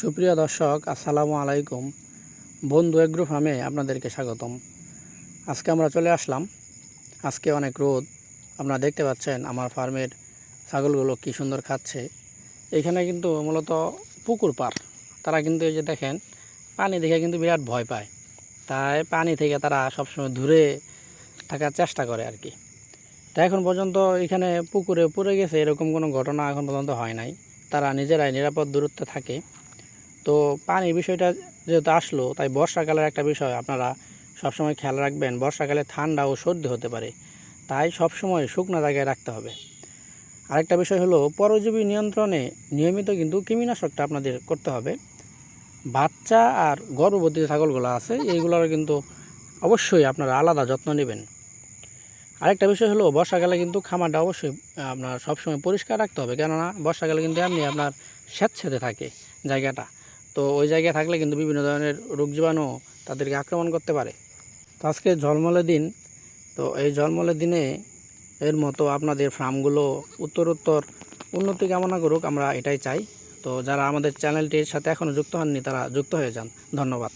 সুপ্রিয় দর্শক, আসসালামু আলাইকুম। বন্ধু এগ্রো ফার্মে আপনাদেরকে স্বাগতম। আজকে আমরা চলে আসলাম। আজকে অনেক রোদ। আপনারা দেখতে পাচ্ছেন আমার ফার্মের ছাগলগুলো কি সুন্দর খাচ্ছে। এখানে কিন্তু মূলত পুকুর পার তারা কিন্তু এই যে দেখেন, পানি দেখে কিন্তু বিরাট ভয় পায়। তাই পানি থেকে তারা সবসময় দূরে থাকার চেষ্টা করে আর কি। তা এখন পর্যন্ত এখানে পুকুরে পড়ে গেছে, এরকম কোনো ঘটনা এখন পর্যন্ত হয় নাই। তারা নিজেরাই নিরাপদ দূরত্বে থাকে। তো পানির বিষয়টা যেহেতু আসলো, তাই বর্ষাকালের একটা বিষয় আপনারা সবসময় খেয়াল রাখবেন, বর্ষাকালে ঠান্ডা ও সর্দি হতে পারে। তাই সবসময় শুকনো জায়গায় রাখতে হবে। আরেকটা বিষয় হলো, পরজীবী নিয়ন্ত্রণে নিয়মিত কিন্তু কৃমিনাশকটা আপনাদের করতে হবে। বাচ্চা আর গর্ভবতী ছাগলগুলো আছে এইগুলোর কিন্তু অবশ্যই আপনারা আলাদা যত্ন নেবেন। আরেকটা বিষয় হলো, বর্ষাকালে কিন্তু খামারটা অবশ্যই আপনার সবসময় পরিষ্কার রাখতে হবে। কেননা, বর্ষাকালে কিন্তু এমনি আপনার স্যাঁতস্যাঁতে থাকে জায়গাটা। তো ওই জায়গায় থাকলে কিন্তু বিভিন্ন ধরনের রোগ জীবাণু তাদেরকে আক্রমণ করতে পারে। তো আজকে ঝলমলে দিন। তো এই ঝলমলের দিনে এর মতো আপনাদের ফার্মগুলো উত্তরোত্তর উন্নতি কামনা করুক, আমরা এটাই চাই। তো যারা আমাদের চ্যানেলটির সাথে এখনও যুক্ত হননি, তারা যুক্ত হয়ে যান। ধন্যবাদ।